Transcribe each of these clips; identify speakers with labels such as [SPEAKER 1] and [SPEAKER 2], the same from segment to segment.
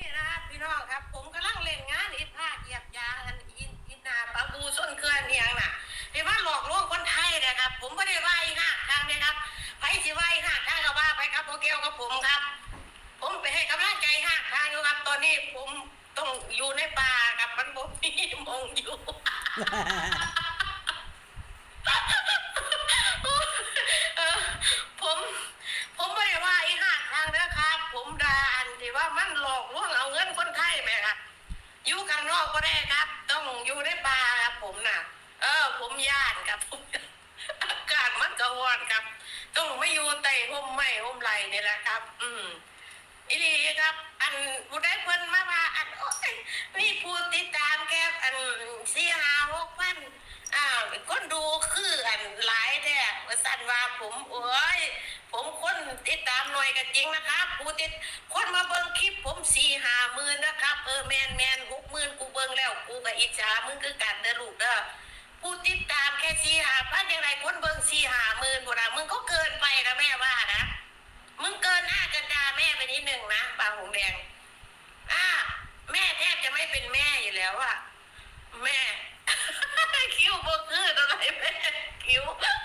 [SPEAKER 1] นี่นะครับพี่น้องครับ ผมกำลังเล่นงานอิดผ้าเหยียบยางอันอินอินนาปะบูส้นเกลือนเนียงน่ะเห็นว่าหลอกลวงคนไทยนะครับ ผมไม่ได้ว่าอีกห้าทางนะครับไผสิว่าอีกห้าทางก็ว่าไปครับโอเกี่ยวกับผมครับ ผมไปให้กำลังใจห้าทางอยู่ครับ ตอนนี้ผมต้องอยู่ในป่าครับมันบ่มีมองอยู่ เออผมผมไม่ได้ว่าอีห้าทางนะครับ ผมด่าอันที่ว่ามันหลอกลวงเอาเงินคนไทยไปครับอยู่ข้างนอกก็ได้ครับ ต้องอยู่ในป่าครับผมน่ะ เออ ผมย่านครับผมอากาศมันกระวอนครับ ต้องไม่อยู่ใต้ห่มไม้ห่มไรนี่แหละครับ อืมอีนี่ครับ อันผู้ได้เพิ่นมาว่าอันโอ้ยมีผู้ติดตามแค่อันสี่ห้าหกพันอ้าคนดูคืออันหลายแท้ว่าสั่นว่าผมโอ้ยผมคนติดตามหน่อยก็จริงนะครับผู้ติดคนมาเบิ่งคลิปผมสี่ห้าหมื่นนะครับ เออแมนแมนหกหมื่นกูเบิ่งแล้วกูก็อิจฉามึงคือกันเด้อลูกเด้อ ผู้ติดตามแค่สี่หาพันยังไงคนเบิ่งสี่หาหมื่นบุระมึงก็เกินไปนะแม่ว่านะ มึงเกินหน้าเกินตาแม่ไปนิดหนึ่งนะปลาหงแดงอ่าแม่แทบจะไม่เป็นแม่อยู่แล้วอะแม่ คิ้วบกคืออะไรแม่คิ้ว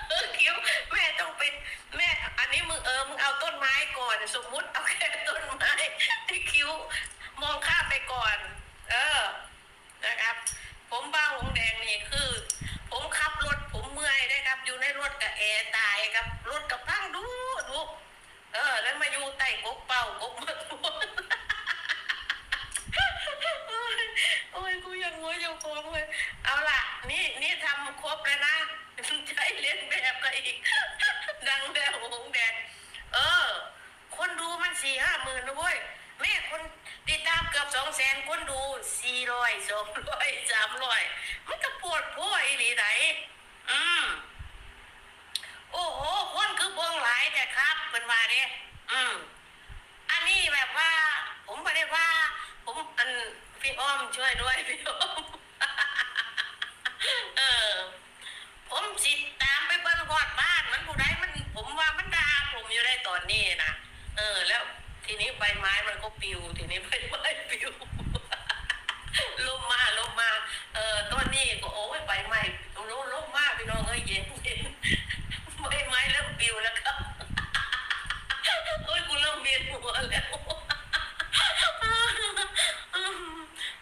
[SPEAKER 1] เออคิ้วแม่ต้องเป็น แม่ อันนี้มึงเออมึงเอาต้นไม้ก่อนสมมุติเอาแค่ต้นไม้ไอ้คิ้ว มองข้ามไปก่อน เออ นะครับ ผมบ้าหงแดงนี่คือ ผมขับรถผมเมื่อยได้ครับ อยู่ในรถกับแอร์ตายครับ รถกับพังดูดู เออ แล้วมาอยู่ใต้กกเป่ากกมันโอ้ยโอ้ยกูยังงัวยังฟองเลยเอาล่ะ นี่นี่ทำครบแล้วนะใช้เล่นแบบก็อีก ดังแดงหงแดงเออ คนดูมันสี่ห้าหมื่นนะเว้ยแม่คนติดตามเกือบสองแสนคนดูสี่ร้อยสองร้อยสามร้อยมันก็ปวดพัวอีหลีไหนอืมโอ้โห คนคือเบงหลายแต่ครับเป็นว่าเด้อืมอันนี้แบบ ว่า ผมไม่ได้ว่า ผมอันพี่อ้อมช่วยด้วยพี่อ้อมเออ ผมสิตามไปเบิ้งกอดบ้านมันผู้ใดมัน ผมว่ามันด่าผมอยู่ได้ตอนนี้นะเออ แล้วทีนี้ใบไม้มันก็ปิว ทีนี้ใบไม้ปิว ลมมาลมมา เออต้นนี้ก็โอ้ยใบไม้ลมลมมาพี่น้องเอ้ยเย็นเย็น ใบไม้เริ่มปลิวแล้วครับ โอ้ยกูเริ่มเวียนหัวแล้ว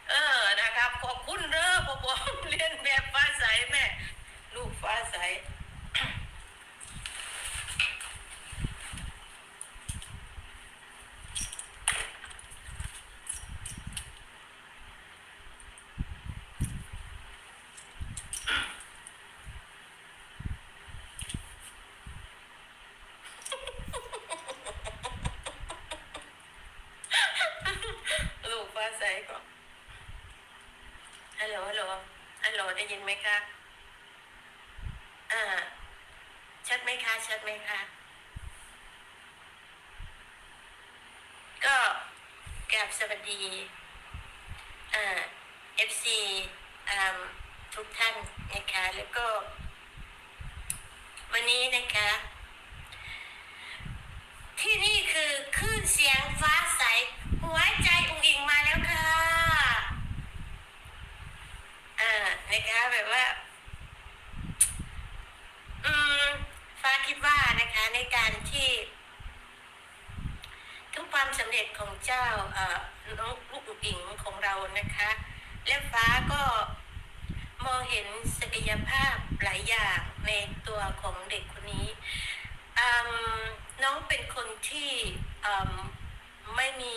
[SPEAKER 1] เออ นะครับ ขอบคุณเด้อพ่อผมเรียนแบบฟ้าใสแม่ ลูกฟ้าใส ลูกฟ้าใสก่อนฮัลโหล ฮัลโหล ฮัลโหล ได้ยินไหมคะอ่าชัดไหมคะ ชัดไหมคะ ก็กราบสวัสดีอ่า FC อ่าทุกท่านนะคะ แล้วก็ วันนี้นะคะ ที่นี่คือคลื่นเสียงฟ้าใส หัวใจอุ๋งอิงมาแล้วค่ะ อ่านะคะ แบบว่า อืม ฟ้าคิดว่านะคะ ในการที่ ทุกความสำเร็จของเจ้า เอ่อน้องลูกอุ๋งอิงของเรานะคะ และฟ้าก็มองเห็นศักยภาพหลายอย่างในตัวของเด็กคนนี้ น้องเป็นคนที่ไม่มี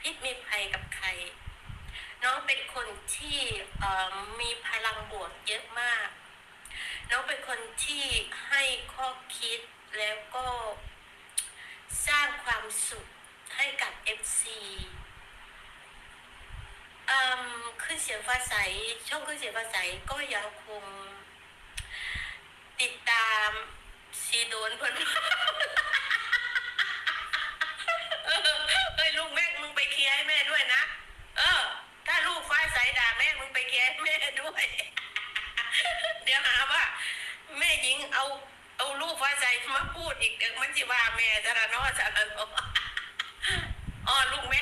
[SPEAKER 1] พิษมีภัยกับ คนที่มีพลังบวกเยอะมาก น้องเป็นคนที่ให้ข้อคิดแล้วก็สร้างความสุขให้กับ FC อืมขึ้นเสียงฟาใสช่องขึ้นเสียงฟาใสก็ยังคงติดตามซีโดนเพิ่น เดี๋ยวหาว่า แม่หญิงเอาเอาลูกฟ้าใจมาพูดอีกเดี๋ยวมันจะว่าแม่จะรนอจะรนออ๋อลูกแม่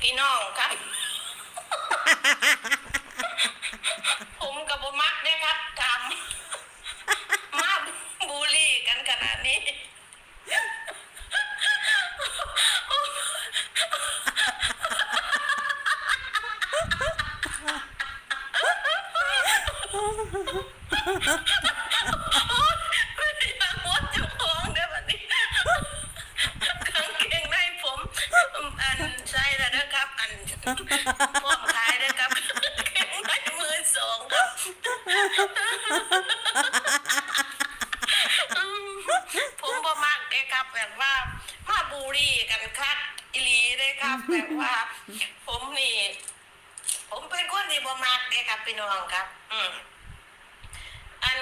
[SPEAKER 1] พี่น้องครับ ผมกับบมักเด้ครับทำมาบูลลี่กันขนาดนี้ อยากหัวเจ้าของเด้อบัดนี้กางเกงในผมอันใช่แล้วนะครับ อัน พร้อมขายนะครับกางเกงในมือสองครับผมบ่มักเด้ครับแบบว่ามาบูรีกันคักอีหลีเด้ครับแบบว่า ผมนี่ ผมเป็นคนที่บ่มักเด้ครับพี่น้องครับ อืมอัน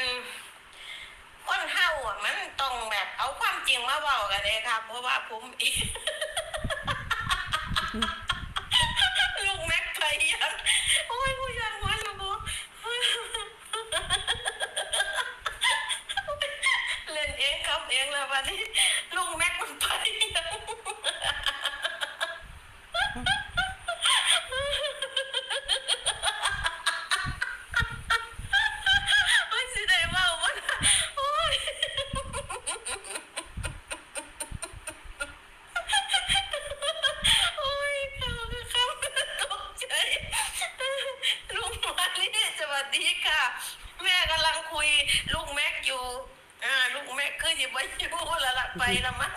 [SPEAKER 1] คนเฮาอะมันต้องแบบเอาความจริงมาเว้ากันเลยครับ เพราะว่าผมเอง ลูกแม็กไก่ยังโอ้ยผู้ยังวันละบ่เล่นเองครับเองแล้ววันนี้ลูกแม็กมันไปยัง โอ้ยสิได้เว้าบ่ล่ะโอ้ย โอ้ยเขาเขาตกใจลุงมาลีสวัสดีค่ะ แม่กำลังคุยลูกแม็กอยู่ อ่าลู กแม็กคือจะไปอยู่แล้วล่ะไปละมั้ง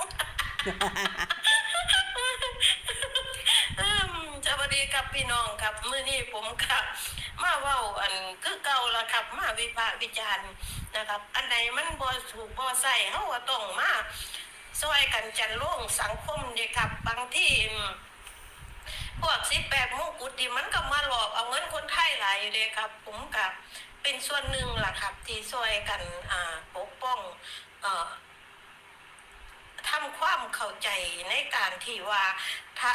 [SPEAKER 1] อืมสวัสดีครับพี่น้องครับเมื้อนี้ผมครับ มาเว้าอันคือเก่าละครับ มาวิพากษ์วิจารณ์นะครับ อันไหนมันบ่ถูกบ่ใส่เฮาก็ต้องมาซอยกันจันร่วงสังคมเดีครับบางที่พวกสิแปดมงกุฎดิมันก็มาหลอกเอาเงินคนไทยหลายเลยครับ ผมกับเป็นส่วนหนึ่งล่ะครับ ที่ซอยกันอ่าปกป้อง ทำความเข้าใจในการที่ว่าถ้า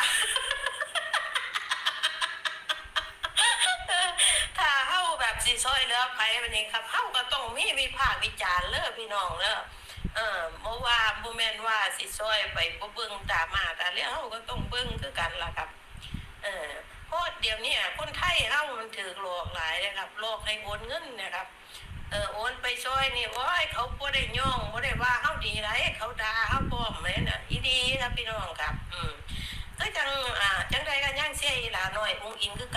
[SPEAKER 1] ถ้าเฮาแบบสิซอยเลือไปวันนี้ครับเฮาก็ต้องมีวิพากษ์วิจารณ์เด้อพี่น้องเด้อเออเมื่อว่าบ่แม่นว่าสิซอยไปบ่เบิ่งตามาแต่เรื่องเฮาก็ต้องเบิ่งคือกันล่ะครับ เออเพราะเดี๋ยวนี้คนไทยเฮามันถูกหลอกหลายเลยครับหลกให้โอนเงินนะครับ เออโอนไปซอยนี่โอ้ยเขาบ่ได้ย่องบ่ได้ว่าเขาดีไรเขาด่าเขาป้อมแม่น่ะอีดีครับพี่น้องครับ อืมก็จังอ่าจังใดก็ย่างเสียอีหลาน้อยอุ้งอิงคือ